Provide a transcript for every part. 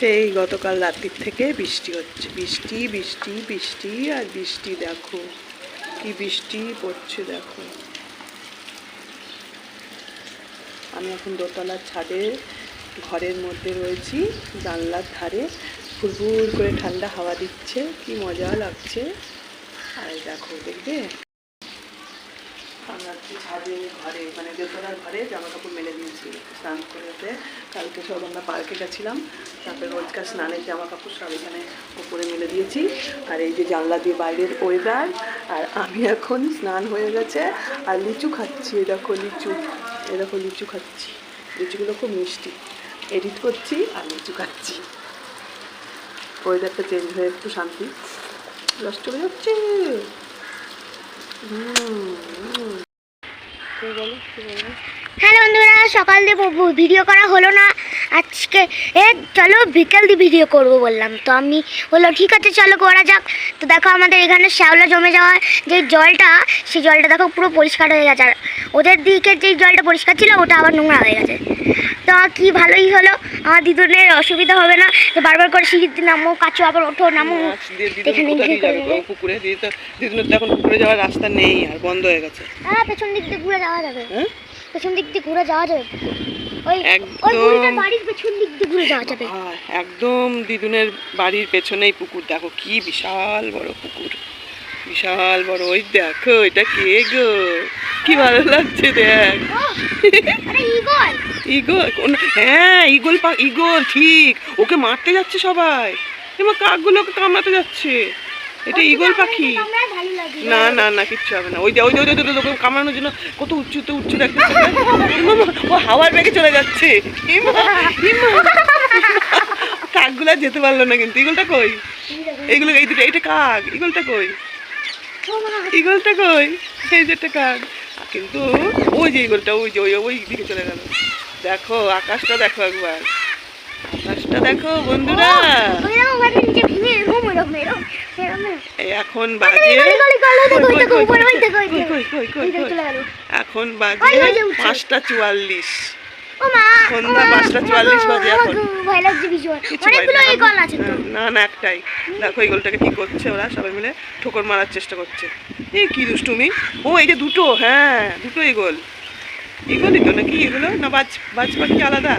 সেই গতকাল রাত্রির থেকে। বৃষ্টি হচ্ছে। বৃষ্টি বৃষ্টি বৃষ্টি আর বৃষ্টি দেখো। কি বৃষ্টি পড়ছে দেখো। আমি এখন দোতলার ছাদে, ঘরের মধ্যে রয়েছি, জানলার ধারে। ফুরফুর করে ঠান্ডা হাওয়া দিচ্ছে। কি মজা লাগছে। আর দেখো, দেখবে? আমরা হচ্ছে ছাদে ঘরে মানে দোতলার ঘরে জামা কাপড় মেলে দিয়েছি, স্নান করে উঠে কালকে সব আমরা পার্কে গেছিলাম, তারপরে রোজকার স্নানের জামা কাপড় সব এখানে উপরে মেলে দিয়েছি। আর এই যে জানলা দিয়ে বাইরের ওয়েদার আর আমি এখন স্নান হয়ে গেছে, আর লিচু খাচ্ছি দেখো লিচু দেখো লিচু খাচ্ছি। লিচুগুলো খুব মিষ্টি। এডিট করছি আর লিচু খাচ্ছি। ওয়েদারটা চেঞ্জ হয়ে একটু শান্তি। নষ্ট হয়ে যাচ্ছে। হুম। বলো কি বলো হ্যালো বন্ধুরা সকাল দিয়ে ভিডিও করা হলো না। আজকে এ চলো বিকেল দিয়ে ভিডিও করব বললাম। তো আমি বলল ঠিক আছে চলো করা যাক। তো দেখো আমাদের এখানে শ্যাওলা জমে যাওয়ার যে জলটা সেই জলটা দেখো পুরো পরিষ্কার হয়ে গেছে। আর ওদের দিকে যে জলটা পরিষ্কার ছিল ওটা আবার নোংরা হয়ে গেছে। তো কি ভালোই হলো। আমার দিদুনের অসুবিধা হবে না। যে বারবার করে সিঁড়িতে নামো কাচো আবার ওঠো নামো। এখানে? পুকুরে দিদুনের তো পুকুরে যাওয়ার রাস্তা নেই আর বন্ধ হয়ে গেছে। হ্যাঁ পেছন দিক দিয়ে ঘুরে যাওয়া যাবে। হ্যাঁ? পেছন দিক দিয়ে ঘুরে যাওয়া যাবে। ওই ওই। বুড়িটার বাড়ির পেছন দিক দিয়ে ঘুরে যাওয়া যাবে। একদম দিদুনের বাড়ির পেছনেই পুকুর। দেখো কি বিশাল বড় পুকুর। বিশাল বড়। ওই দেখো এটা কে গো? কি ভালো লাগছে দেখ। ইগল কোন- হ্যাঁ ইগল পা ইগল ঠিক। ওকে মারতে যাচ্ছে সবাই। এবার কাকগুলোকে কামড়াতে যাচ্ছে। এটা ইগল পাখি? না না না কিচ্ছু হবে না। ওই যে ওই যে ওই যে কামড়ানোর জন্য কত উঁচুতে উঠছে দেখতে ও হাওয়ার বেগে চলে যাচ্ছে। কাকগুলা যেতে পারল না কিন্তু। ইগলটা কই? এইগুলো এই দুটো এইটা কাক? ইগলটা কই? ইগলটা কই? এই যে একটা কাক। কিন্তু ওই যে ইগলটা ওই যে ওই ওই দিকে চলে গেল। দেখো আকাশটা দেখো একবার। আকাশটা দেখো বন্ধুরা। এখন বাজে। এখন বাজে। পাঁচটা চুয়াল্লিশ। সন্ধ্যা পাঁচটা চুয়াল্লিশ বাজে এখন। না। না একটাই। দেখো ইগলটাকে কি করছে ওরা সবাই মিলে ঠোকর মারার চেষ্টা করছে। এই কি দুষ্টুমি। ও এই যে দুটো হ্যাঁ দুটো ইগল ইগলই তো নাকি? এগুলো? না বাজ বাজ পাখি আলাদা?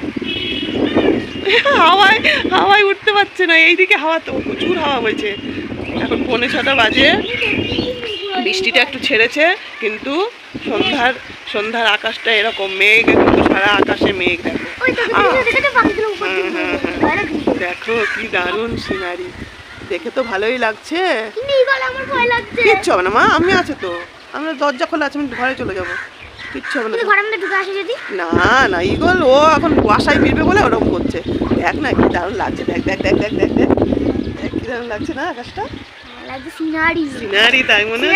হাওয়ায় হাওয়ায় উঠতে পারছে না এইদিকে হাওয়া তো প্রচুর হাওয়া হয়েছে। এখন পৌনে ছটা বাজে। বৃষ্টিটা একটু ছেড়েছে কিন্তু সন্ধ্যার সন্ধ্যার আকাশটা এরকম মেঘ কিন্তু সারা আকাশে মেঘ দেখো। দেখো কি দারুণ সিনারি দেখে তো ভালোই লাগছে। কিচ্ছু হবে না মা আমি আছে তো। আমরা দরজা খোলা আছে আমি ঘরে চলে যাব। কিচ্ছু হবে না? না না ইগল ও এখন বাসায় ফিরবে বলে ওরকম করছে। দেখ না কি দারুণ লাগছে দেখ দেখ দেখ দেখ দেখ দেখ। কি দারুণ লাগছে না আকাশটা। মনে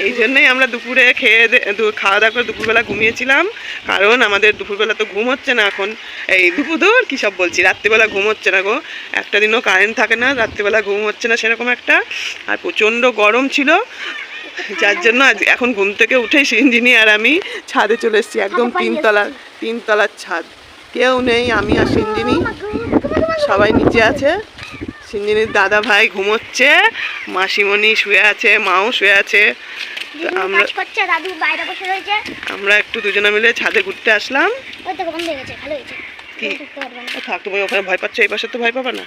এই জন্যই আমরা দুপুরে খেয়ে দে- খাওয়া দাওয়া করে দুপুরবেলা ঘুমিয়েছিলাম। কারণ আমাদের দুপুরবেলা তো ঘুম হচ্ছে না এখন। এই দুপুর দূর কী সব বলছি? রাত্রিবেলা ঘুম হচ্ছে না গো। একটা দিনও কারেন্ট থাকে না রাত্রিবেলা ঘুম হচ্ছে না সেরকম একটা। আর প্রচণ্ড গরম ছিল। যার জন্য আজ এখন ঘুম থেকে উঠেই সিঞ্জিনি আর আমি ছাদে চলে এসেছি একদম তিনতলার তিনতলার ছাদ। কেউ নেই আমি আর সিঞ্জিনি সবাই নিচে আছে। সিঞ্জিনির দাদা ভাই ঘুমোচ্ছে মাসিমণি শুয়ে আছে মাও শুয়ে আছে। আমরা। আমরা একটু দুজনে মিলে ছাদে ঘুরতে আসলাম। কি? থাক তুমি ওখানে ভয় পাচ্ছ? এই পাশে তো ভয় পাবা না?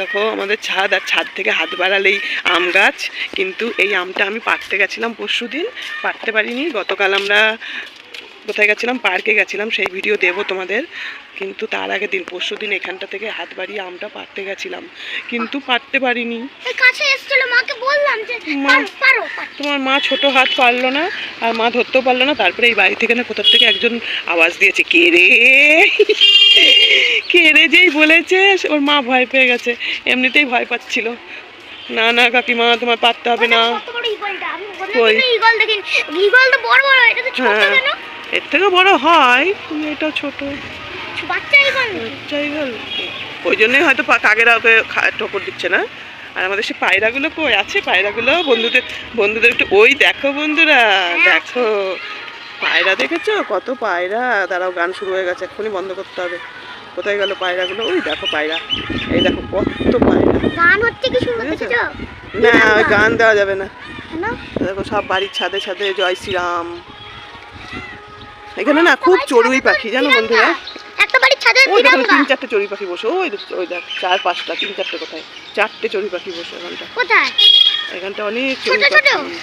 দেখো, আমাদের ছাদ, আর ছাদ থেকে হাত বাড়ালেই আম গাছ। কিন্তু এই আমটা আমি পাড়তে গেছিলাম পরশু দিন পাড়তে পারিনি। গতকাল আমরা কোথায় গেছিলাম? পার্কে গেছিলাম সেই ভিডিও দেবো তোমাদের। কিন্তু তার আগের দিন পরশু দিন এখানটা থেকে হাত বাড়িয়ে আমটা পারতে গেছিলাম। কিন্তু পারতে পারিনি। তোমার মা ছোট হাত পারল না আর মা ধরতেও পারল না। তারপরে এই বাড়ি থেকে না কোথার থেকে একজন আওয়াজ দিয়েছে কে রে? কে রে যেই বলেছে ওর মা ভয় পেয়ে গেছে। এমনিতেই ভয় পাচ্ছিল। না না কাকিমা তোমার পারতে হবে না। দেখিনি। তো বড় বড়, এটা তো ছোট কেন? এর থেকে বড় হয় কিন্তু এটা ছোট। ওই জন্যই হয়তো কাকেরা ওকে ঠোকর দিচ্ছে না। আর আমাদের সে পায়রাগুলো কই আছে? পায়রাগুলো বন্ধুদের বন্ধুদের একটু ওই দেখো বন্ধুরা দেখো। পায়রা দেখেছ? কত পায়রা। দাঁড়াও গান শুরু হয়ে গেছে এক্ষুনি বন্ধ করতে হবে। কোথায় গেল পায়রাগুলো? ওই দেখো পায়রা। এই দেখো কত পায়রা। গান হচ্ছে কি? না গান দেওয়া যাবে না। দেখো সব বাড়ির ছাদে ছাদে জয় শ্রীরাম। এখানে না খুব চড়ুই পাখি জানো বন্ধুরা? ওই দেখো তিন চারটে চড়ুই পাখি বসে ওই দেখ- ওই দেখ চার পাঁচটা তিন চারটে কোথায়? চারটে চড়ুই পাখি বসে এখানটা। কোথায়? এখানটা অনেক চড়ুই পাখি।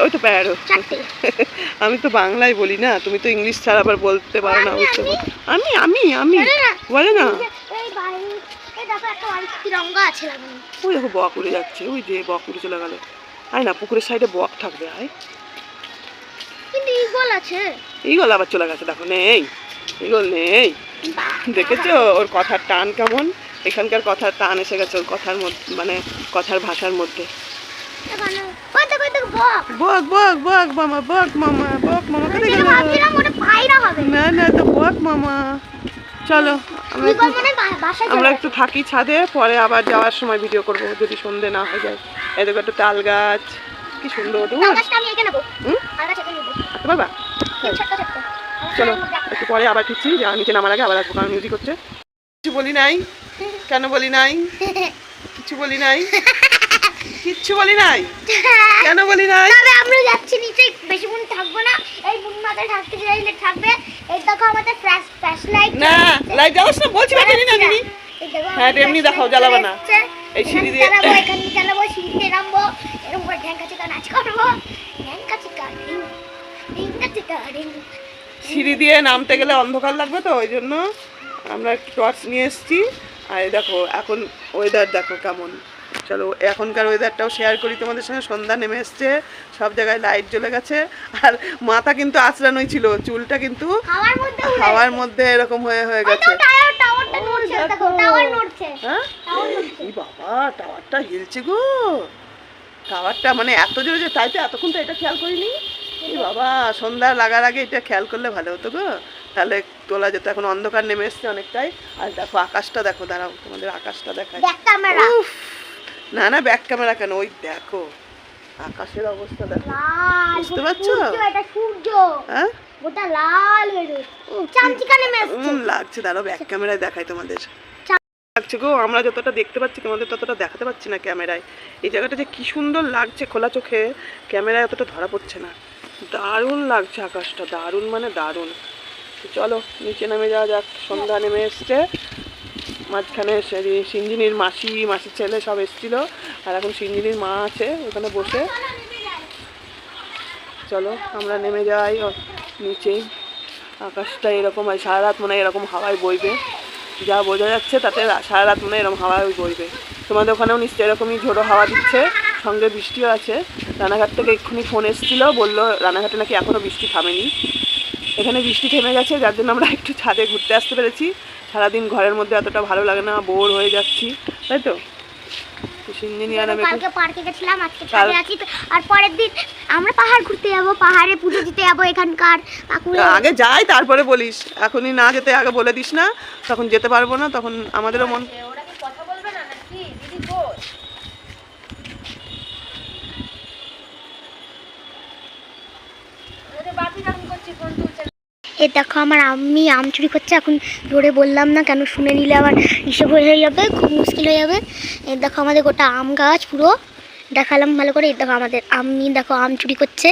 ওই তো প্যারো। আমি তো বাংলায় বলি না তুমি তো ইংলিশ ছাড়া আবার বলতে পারো না আমি, বুঝতে আমি। আমি বলে না। ওই দেখো বক উড়ে যাচ্ছে ওই যে বক উড়ে চলে গেল। আয় না পুকুরের সাইডে বক থাকবে আয়। কিন্তু ইগল আছে। ইগল আবার চলে গেছে, দেখো, নেই, ইগল নেই। দেখেছ? ওর কথার টান কেমন? এখানকার কথার টান এসে গেছে ওর কথার মধ্যে মানে কথার ভাষার মধ্যে। বক বক বক, মামা বক মামা বক, মামা না না, তো বক, মামা। চলো, আমরা একটু- থাকি ছাদে, পরে আবার যাওয়ার সময় ভিডিও করব, যদি সন্ধে না হয়ে যায়। এই দেখো একটা তাল গাছ। কি সুন্দর বাবা চলো একটু পরে আবার ফিরছি যা নিচে নামার আগে আবার আসব কারণ মিউজিক হচ্ছে। কিছু বলি নাই? কেন বলি নাই? কিছু বলি নাই? কিচ্ছু বলি নাই? কেন বলি নাই? তবে আমরা যাচ্ছি নিচে বেশিক্ষণ থাকব না। এই বুন মাথায় থাকতে চাইলে থাকবে। এই দেখো আমাদের ফ্ল্যাশ ফ্ল্যাশ লাইট না লাইট জ্বালাস না বলছি না জানি না দিদি হ্যাঁ, এমনি দেখাও, জ্বালাবে না। এই সিঁড়ি দিয়ে- এখানে চালাবো সিঁড়ি দিয়ে নামবো এরকম করে ঢ্যাঙ্কা চিকা নাচ করব। ঢ্যাঙ্কা চিকা ঢিং ঢিঙ্কা চিকা সিঁড়ি দিয়ে নামতে গেলে অন্ধকার লাগবে তো ওই জন্য আমরা একটু টর্চ নিয়ে এসেছি। আর এই দেখো এখন ওয়েদার দেখো কেমন। চলো এখনকার ওয়েদারটাও শেয়ার করি তোমাদের সঙ্গে। সন্ধ্যা নেমে এসছে সব জায়গায় লাইট জ্বলে গেছে। আর মাথা কিন্তু আঁচড়ানোই ছিল চুলটা কিন্তু হাওয়ার মধ্যে এরকম হয়ে হয়ে গেছে তো টাওয়ার টাওয়ারটা নড়ছে দেখো। দেখো। টাওয়ার নড়ছে। হ্যাঁ? এই বাবা টাওয়ারটা হিলছে গো। টাওয়ারটা মানে এত জোরে যে তাই তো এতক্ষণ তো এটা খেয়াল করিনি। বাবা সন্ধ্যা লাগার আগে এটা খেয়াল করলে ভালো হতো গো। তাহলে তোলা যেত এখন অন্ধকার নেমে এসছে অনেকটাই। আর দেখো আকাশটা দেখো দাঁড়াও তোমাদের আকাশটা দেখায় না না ব্যাক ক্যামেরা কেন? ওই দেখো আকাশের অবস্থা দেখো। বুঝতে পারছ? হ্যাঁ? গোটা লাল হয়ে লাগছে দাঁড়াও ব্যাক ক্যামেরায় দেখাই তোমাদের। লাগছে গো আমরা যতটা দেখতে পাচ্ছি তোমাদের ততটা দেখাতে পাচ্ছি না ক্যামেরায়। এই জায়গাটা যে কি সুন্দর লাগছে খোলা চোখে ক্যামেরায় অতটা ধরা পড়ছে না। দারুণ লাগছে আকাশটা দারুণ মানে দারুণ। চলো নিচে নেমে যাওয়া যাক সন্ধ্যা নেমে এসছে। মাঝখানে সিঞ্জিনির মাসি মাসির ছেলে সব এসছিল আর এখন সিঞ্জিনির মা আছে ওখানে বসে। চলো আমরা নেমে যাই। নিচেই আকাশটা এরকম হয়, সারা রাত মনে হয় এরকম হাওয়ায় বইবে। যা বোঝা যাচ্ছে তাতে সারা রাত মনে হয় এরকম হাওয়ায় বইবে। তোমাদের ওখানেও নিশ্চয়ই এরকমই ঝোড়ো হাওয়া দিচ্ছে, সঙ্গে বৃষ্টিও আছে। রানাঘাট থেকে এক্ষুনি ফোন এসেছিল, বলল রানাঘাটে নাকি এখনও বৃষ্টি থামেনি। এখানে বৃষ্টি থেমে গেছে, যার জন্য আমরা একটু ছাদে ঘুরতে আসতে পেরেছি। সারাদিন ঘরের মধ্যে এতটা ভালো লাগে না, বোর হয়ে যাচ্ছি, তাই তো? ইঞ্জিনিয়ার আমি একটু- কালকে পার্কে গেছিলাম আজকে কাল- ছাদে আছি তো। আর পরের দিন আমরা পাহাড় ঘুরতে যাব পাহাড়ে পুজো দিতে যাব এখানকার। কাকুরে আগে যাই তারপরে বলিস। এখনই না যেতে আগে বলে দিস না তখন যেতে পারব না তখন আমাদেরও মন এ দেখো আমার আমি আম চুরি করছে, এখন ধরে বললাম না কেন শুনে নিলে আবার হিসেব হয়ে যাবে, খুব মুশকিল হয়ে যাবে। এ দেখো আমাদের গোটা আম গাছ পুরো, দেখালাম ভালো করে। দেখো আমাদের আম্মি দেখো আম চুরি করছে।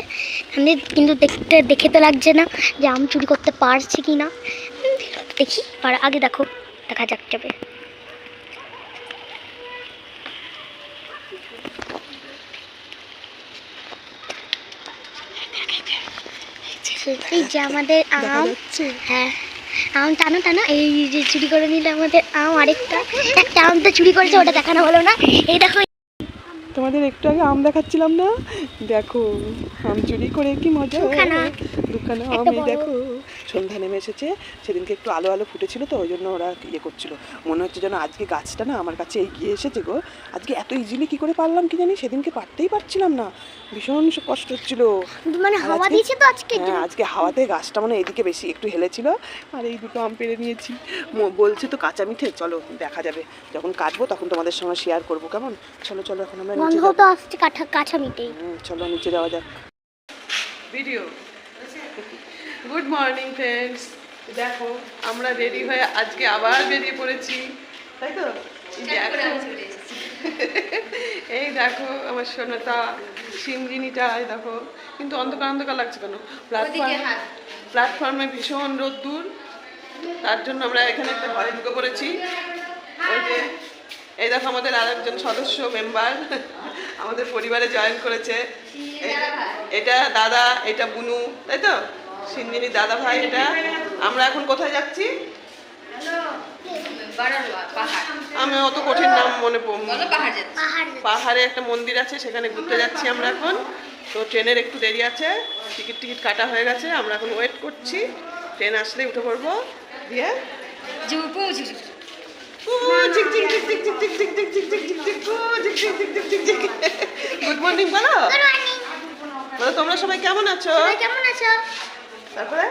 আমি কিন্তু দেখতে, দেখে তো লাগছে না যে আম চুরি করতে পারছে কি না। দেখি, আর আগে দেখো, দেখা যাক যাবে। এই যে আমাদের আম হ্যাঁ আম টানো টানো এই যে চুরি করে নিলে আমাদের আম আরেকটা। একটা আম তো চুরি করেছে ওটা দেখানো হলো না। এই দেখো তোমাদের একটু আগে আম দেখাচ্ছিলাম না? দেখো আম চুরি করে কি মজা। দুখানা। আম এই দেখো। সন্ধ্যা নেমে এসেছে সেদিনকে একটু আলো আলো ফুটেছিল তো ওই জন্য ওরা ইয়ে করছিল। মনে হচ্ছে যেন আজকে গাছটা না আমার কাছে এগিয়ে এসেছে গো। আজকে এত ইজিলি কি করে পারলাম কি জানি সেদিনকে পারতেই পারছিলাম না। ভীষণ কষ্ট হচ্ছিল। মানে হাওয়া আজকে- দিয়েছে তো আজকে হ্যাঁ আজকে হাওয়াতে গাছটা মানে এদিকে বেশি একটু হেলেছিল। আর এই দুটো আম পেরে নিয়েছি। বলছে তো কাঁচা মিঠে চলো দেখা যাবে। যখন কাটবো তখন তোমাদের সঙ্গে শেয়ার করব কেমন? চলো চলো এখন আমরা নিচে আসছে মিটেই হুম, চলো নিচে যাওয়া যাক। ভিডিও গুড মর্নিং ফ্রেন্ডস দেখো আমরা রেডি হয়ে আজকে আবার বেরিয়ে পড়েছি। তাই তো? এই দেখো। এই দেখো আমার সোনাটা সিমরিনিটা এই দেখো। কিন্তু অন্ধকার অন্ধকার লাগছে কেন? প্ল্যাটফর্ম প্ল্যাটফর্মে ভীষণ রোদ্দুর। তার জন্য আমরা এখানে একটা ঘরে ঢুকে পড়েছি। ওই যে এই দেখো আমাদের আরেকজন সদস্য মেম্বার আমাদের পরিবারে জয়েন করেছে। এটা দাদা এটা বুনু। তাই তো? সিন্দিনী দাদা ভাই এটা আমরা এখন কোথায় যাচ্ছি আমি অত কঠিন নাম মনে পড়- পাহাড় পাহাড়ে একটা মন্দির আছে সেখানে ঘুরতে যাচ্ছি আমরা এখন তো ট্রেনের একটু দেরি আছে টিকিট টিকিট কাটা হয়ে গেছে আমরা এখন ওয়েট করছি ট্রেন আসলে উঠে পড়ব দিয়ে গুড মর্নিং বলো বলো তোমরা সবাই কেমন আছো কেমন আছো তারপরে?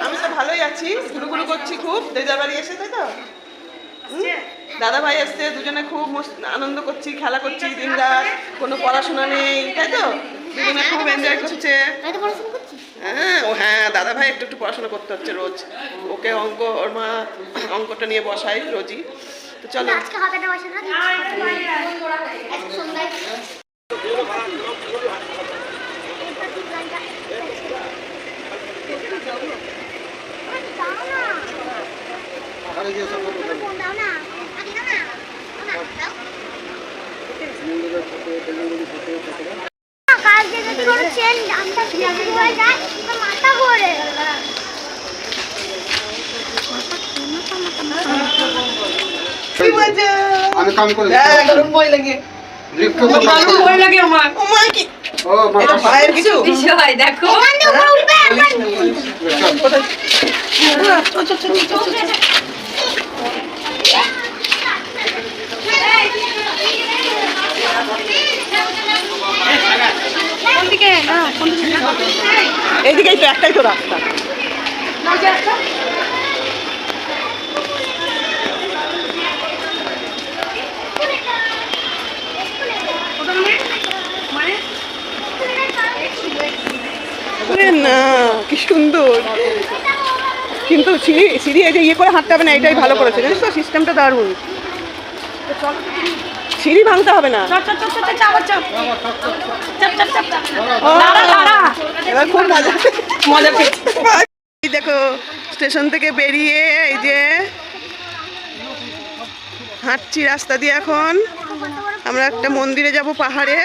আমি তো ভালোই আছি গুরু গুরু করছি খুব। দেদার বাড়ি এসে তাই তো? দাদা ভাই এসছে দুজনে খুব মস্ত- আনন্দ করছি খেলা করছি দিন রাত কোনো পড়াশোনা নেই তাই তো? দুজনে খুব এনজয় করছে। হ্যাঁ ও হ্যাঁ দাদা ভাই একটু একটু পড়াশোনা করতে হচ্ছে রোজ। ওকে অঙ্ক ওর মা অঙ্কটা নিয়ে বসাই রোজই। তো চলো। আজকে হবে না আজকে সন্ধ্যায় দাও না ফোন দাও না আগে দাও না দাও না, দাও কালকে যদি কোনো ট্রেন জামটা শুরু হয়ে যায় তো মাথা ঘোরে। আমি কাম করে গরম বই লাগে। লিফট তো দারুণ ভয় লাগে আমার। ও মা কি? ও মা এটা ভয়ের কিছু? বিষয় দেখো। ওখান উঠবে একবার এইদিকেই তো একটাই তো রাস্তা। না কি সুন্দর। কিন্তু সিঁড়ি সিঁড়ি এই যে ইয়ে করে হাঁটতে হবে না এটাই ভালো করেছে। জানিস তো সিস্টেমটা দারুণ। সিঁড়ি ভাঙতে হবে না। এবার খুব মজা মজা পেয়েছি। দেখো স্টেশন থেকে বেরিয়ে এই যে হাঁটছি রাস্তা দিয়ে এখন। আমরা একটা মন্দিরে যাব পাহাড়ে।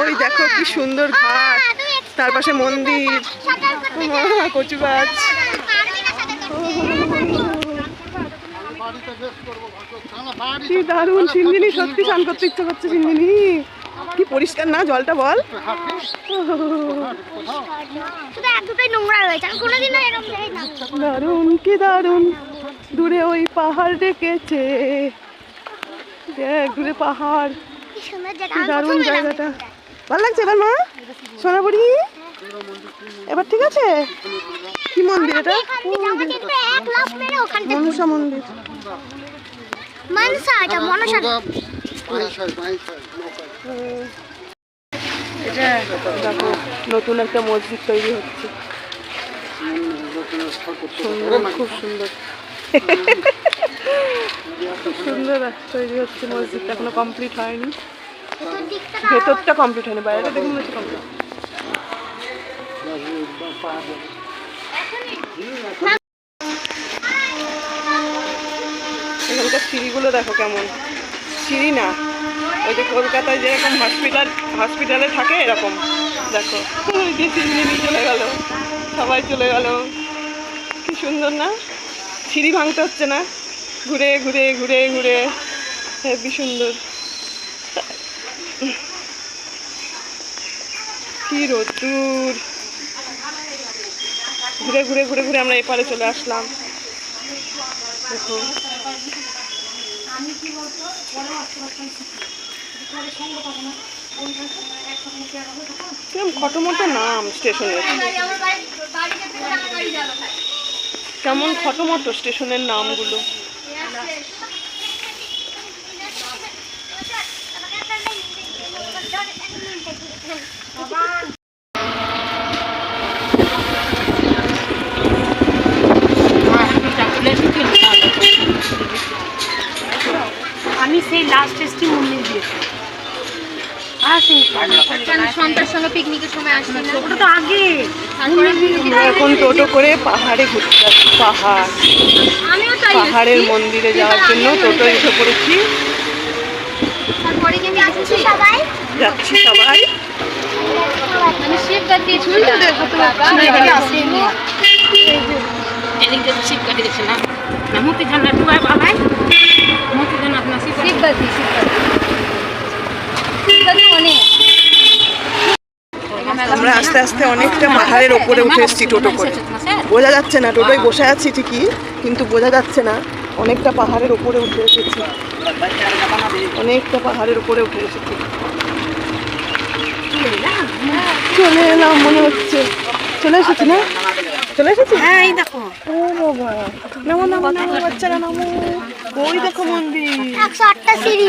ওই দেখো কি সুন্দর ঘাট। তার পাশে মন্দির। কচু গাছ কি দারুণ সিন্দিনি সত্যি স্নান করতে ইচ্ছা করছে সিন্দিনি। কি পরিষ্কার না জলটা বল? দারুণ কি দারুণ। দূরে ওই পাহাড় ডেকেছে। দেখ দূরে পাহাড়। দারুণ জায়গাটা। ভালো লাগছে এবার মা? সোনাবুড়ি? এবার ঠিক আছে? কি মন্দির এটা? মনসা মন্দির। মনসা এটা মনসা দেখো নতুন একটা মসজিদ তৈরি হচ্ছে। সুন্দর খুব সুন্দর। খুব সুন্দর তৈরি হচ্ছে মসজিদটা এখনও কমপ্লিট হয়নি। ভেতরটা কমপ্লিট হয়নি বাইরেটা দেখুন হচ্ছে কমপ্লিট এখানকার সিঁড়িগুলো দেখো কেমন। সিঁড়ি না, ওই যে কলকাতায় যেরকম হসপিটাল হসপিটালে থাকে এরকম। দেখো, ওই যে সিঁড়ি চলে গেল, সবাই চলে গেল। কি সুন্দর না? সিঁড়ি ভাঙতে হচ্ছে না। ঘুরে ঘুরে ঘুরে ঘুরে। হেবি সুন্দর। কি রোদ্দুর। ঘুরে ঘুরে ঘুরে ঘুরে আমরা এপারে চলে আসলাম। দেখো কিরম খটোমটো নাম স্টেশনের। কেমন খটোমটো স্টেশনের নামগুলো। লাস্ট এসছি মুন্নির বিয়েতে সঙ্গে পিকনিকের সময় তো এখন টোটো করে পাহাড়ে ঘুরতে যাচ্ছি পাহাড়। পাহাড়ের মন্দিরে যাওয়ার জন্য টোটো এসে পড়েছি। যাচ্ছি সবাই? যাচ্ছি সবাই। শিব কাটি না মতি ঠান্ডা ডুবাই বাবাই মতি আপনার অনেক। আমরা আস্তে আস্তে অনেকটা পাহাড়ের ওপরে উঠে এসেছি টোটো করে। বোঝা যাচ্ছে না টোটোয় বসে আছি ঠিকই কিন্তু বোঝা যাচ্ছে না অনেকটা পাহাড়ের উপরে উঠে এসেছি। অনেকটা পাহাড়ের উপরে উঠে এসেছি। চলে এলাম মনে হচ্ছে। চলে এসেছি না? চলে এসেছি হ্যাঁ এই দেখো। ও বাবা। নামো নামো নামো বাচ্চারা নামো। ওই দেখো মন্দির। একশো আটটা সিঁড়ি।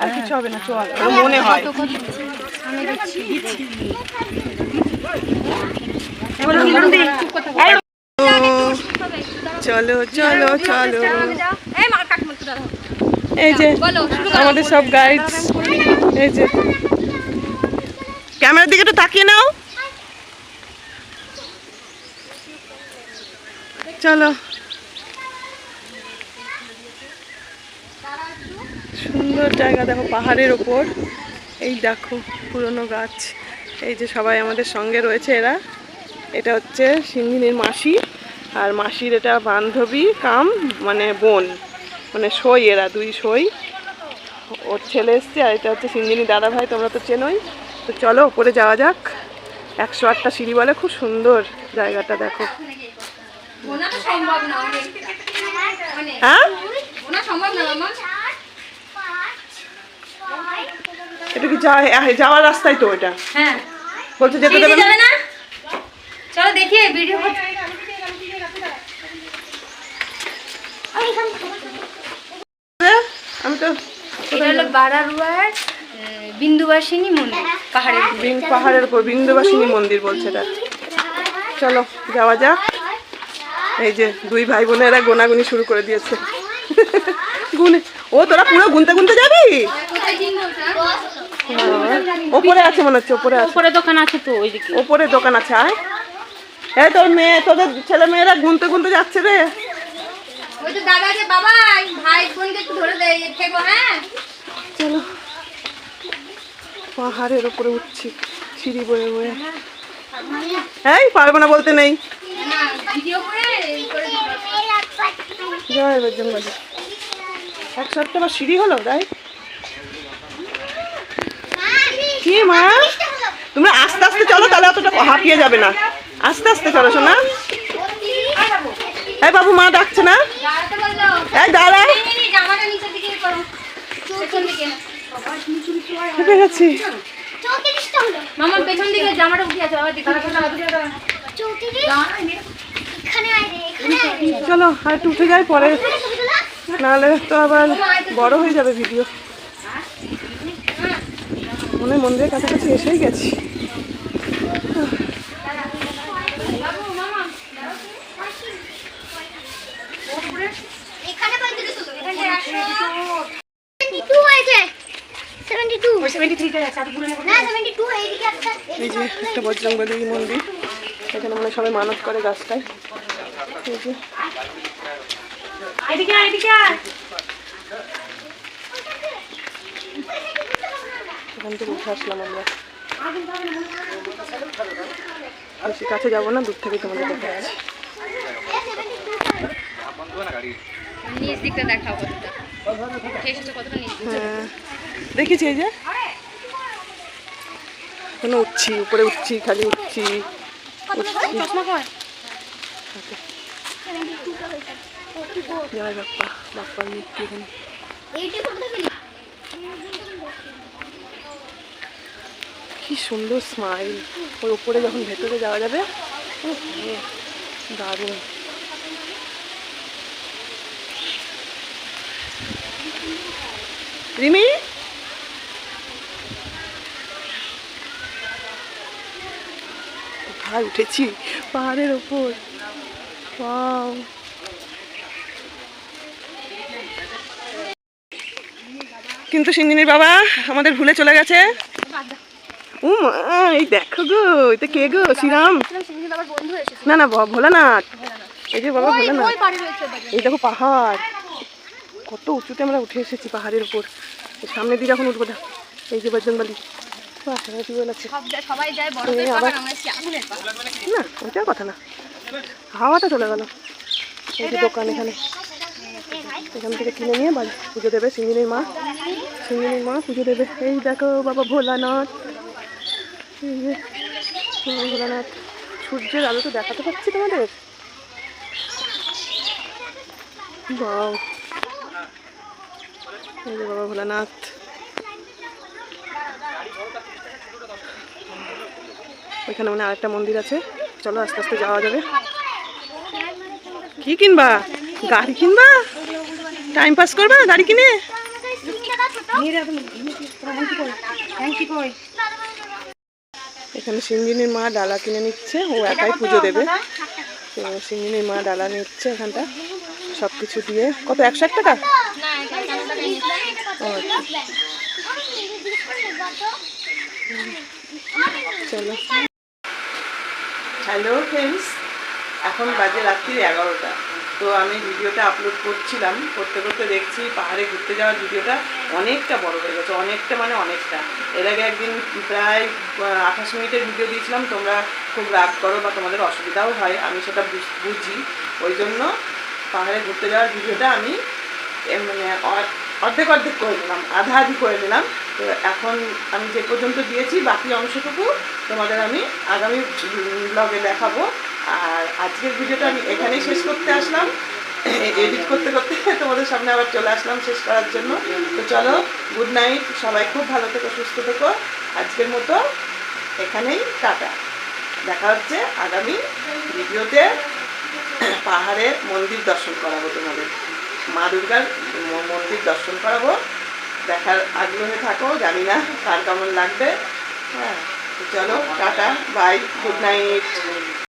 আর কিছু হবে না চল। মনে হয়। চলো চলো চলো এই যে আমাদের সব গাইড এই যে। ক্যামেরার দিকে একটু তাকিয়ে নাও। চলো। সুন্দর জায়গা, দেখো পাহাড়ের ওপর। এই দেখো পুরনো গাছ। এই যে সবাই আমাদের সঙ্গে রয়েছে এরা। এটা হচ্ছে সিংহিনীর মাসি আর মাসির এটা বান্ধবী, কাম মানে বোন। মানে সই এরা, দুই সই। ওর ছেলে এসছে আর এটা হচ্ছে সিঞ্জিনী দাদা ভাই, তোমরা তো চেনোই। তো চলো, ওপরে যাওয়া যাক। একশো আটটা সিঁড়ি বলে, খুব সুন্দর জায়গাটা, দেখো। এটা কি যাওয়ার রাস্তায় তো এটা। হ্যাঁ। বলছে যেতে দেবে না। চলো দেখি ভিডিও আমি তো এটা হলো বারারুয়ার বিন্দুবাসিনী মন্দির পাহাড়ের পাহাড়ের উপর বিন্দুবাসিনী মন্দির বলছে এটা। চলো যাওয়া যাক। এই যে দুই ভাই বোনেরা গোনাগুনি শুরু করে দিয়েছে। গুনে ও তোরা পুরো গুনতে গুনতে যাবি? কোথায় ওপরে আছে মনে হচ্ছে ওপরে আছে। উপরে দোকান আছে তো ওইদিকে। ওপরে দোকান আছে আয়। এই তোর মেয়ে তোদের ছেলে মেয়েরা গুনতে গুনতে যাচ্ছে রে। ওই তো দাদা যে বাবাই ভাই বোনকে একটু ধরে দেয় থেকো হ্যাঁ। চলো। পাহাড়ের উপরে উঠছি সিঁড়ি বয়ে বয়ে। এই পারব না বলতে নেই। জয় একশো আটটা আবার সিঁড়ি হলো তাই? কি মা? তোমরা আস্তে আস্তে চলো তাহলে অতটা হাঁপিয়ে যাবে না। আস্তে আস্তে চলো শোনা এই বাবু মা ডাকছে না? এই দাঁড়া। এই, এই, পেছন দিকে মামার পেছন দিকে জামাটা উঠে আছে আবার দেখি। চলো আর একটু উঠে যাই পরে। নাহলে তো আবার বড় হয়ে যাবে ভিডিও। মনে হয় মন্দিরের কাছাকাছি এসেই গেছি এখানে পর্যন্ত শুধু এখানে একশো টু হয়েছে সেভেন্টি টু না সেভেন্টি টু এইদিকে একটা এই যে একটা বজরংবলী মন্দির। এখানে মনে সবাই মানত করে গাছটায় এই যে। এখান থেকে উঠে আসলাম আমরা। বেশি কাছে যাব না দূর থেকে তোমাদের দেখা যাচ্ছে নিচ দিকটা কতটা কতটা। হ্যাঁ। দেখেছি এই যে? এখনও উঠছি উপরে উঠছি খালি উঠছি। উঠছি। জয় বাপ্পা বাপ্পার মূর্তি এখানে। এইটি কোথায় গেলি কি সুন্দর স্মাইল ওর উপরে যখন ভেতরে যাওয়া যাবে দারুণ। রিমি? কোথায় উঠেছি, পাহাড়ের ওপর. কিন্তু সিঞ্জিনীর বাবা আমাদের ভুলে চলে গেছে। এই দেখো গো, এটা কে গো? শ্রীরাম? না না ভোলানাথ। এই যে বাবা, ভোলানাথ। এই দেখো পাহাড়। কত উঁচুতে আমরা উঠে এসেছি পাহাড়ের উপর সামনে দিকে এখন উঠবো এই যে বজরংবালি না ওইটার কথা না। হাওয়াটা চলে গেল। এই যে দোকান এখানে। এখান থেকে কিনে নিয়ে বাড়ি পুজো দেবে সিঙ্গিনীর মা। সিঙ্গিনীর মা পুজো দেবে। এই দেখো বাবা ভোলানাথ। এই যে ভোলানাথ। সূর্যের আলো তো দেখাতে পাচ্ছি তোমাদের? বাবা ভোলানাথ। ওইখানে মানে আরেকটা মন্দির আছে। চলো আস্তে আস্তে যাওয়া যাবে। কি কিনবা? গাড়ি কিনবা? টাইম পাস করবা গাড়ি কিনে? এখানে সিঙ্গিনীর মা ডালা কিনে নিচ্ছে, ও একাই পুজো দেবে। তো সিঙ্গিনীর মা ডালা নিচ্ছে এখানটা সব কিছু দিয়ে। কত, একশো এক টাকা? আচ্ছা। চলো। হ্যালো ফ্রেন্ডস এখন বাজে রাত্রি এগারোটা। তো আমি ভিডিওটা আপলোড করছিলাম। করতে করতে দেখছি পাহাড়ে ঘুরতে যাওয়ার ভিডিওটা অনেকটা বড় হয়ে গেছে। অনেকটা মানে অনেকটা। এর আগে একদিন প্রায় আঠাশ মিনিটের ভিডিও দিয়েছিলাম। তোমরা খুব রাগ করো বা তোমাদের অসুবিধাও হয়, আমি সেটা বুঝ- বুঝি। ওই জন্য পাহাড়ে ঘুরতে যাওয়ার ভিডিওটা আমি মানে অর্ধেক অর্ধেক করে নিলাম। আধা আধি করে নিলাম। তো এখন আমি যে পর্যন্ত দিয়েছি বাকি অংশটুকু তোমাদের আমি আগামী ব্লগে দেখাবো। আর আজকের ভিডিওটা আমি এখানেই শেষ করতে আসলাম। এডিট করতে করতে তোমাদের সামনে আবার চলে আসলাম শেষ করার জন্য। তো চলো গুড নাইট সবাই খুব ভালো থেকো, সুস্থ থেকো। আজকের মতো এখানেই টাটা। দেখা হচ্ছে আগামী ভিডিওতে পাহাড়ের মন্দির দর্শন করাবো তোমাদের। মা দুর্গার মন্দির দর্শন করাবো। দেখার আগ্রহে থাকো জানি না কার কেমন লাগবে। হ্যাঁ চলো টাটা বাই গুড নাইট